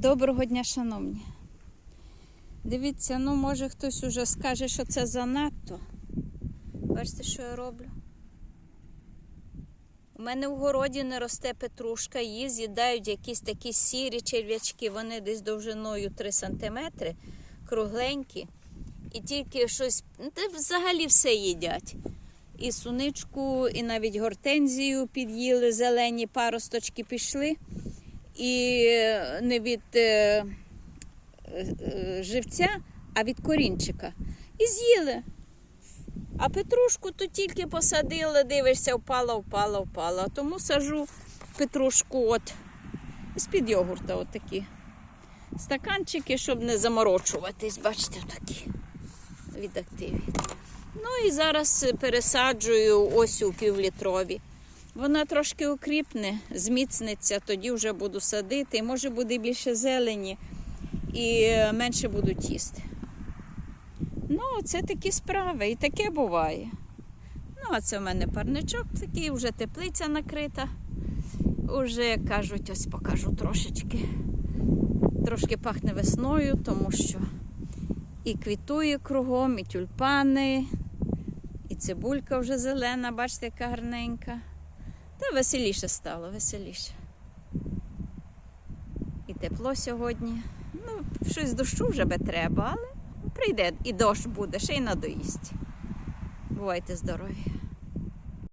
Доброго дня, шановні. Дивіться, ну може хтось уже скаже, що це занадто. Бачите, що я роблю? У мене в городі не росте петрушка, її з'їдають якісь такі сірі черв'ячки, вони десь довжиною 3 см, кругленькі. І тільки щось, ну, та взагалі все їдять. І суничку, і навіть гортензію під'їли, зелені паросточки пішли. І не від е, е, живця, а від корінчика. І з'їли. А петрушку то тільки посадили, дивишся, впала, впала, впала. Тому сажу петрушку от з-під йогурта отакі. Стаканчики, щоб не заморочуватись, бачите, такі від активі. Ну і зараз пересаджую ось у півлітрові. Вона трошки окріпне, зміцниться, тоді вже буду садити. І може буде більше зелені і менше будуть їсти. Ну, це такі справи, і таке буває. Ну, а це в мене парничок такий, вже теплиця накрита. Уже, кажуть, ось покажу трошечки. Трошки пахне весною, тому що і квітує кругом, і тюльпани, і цибулька вже зелена, бачите, яка гарненька. Та веселіше стало, веселіше. І тепло сьогодні. Ну, щось дощу вже би треба, але прийде і дощ буде, ще й надоїсть. Бувайте здорові!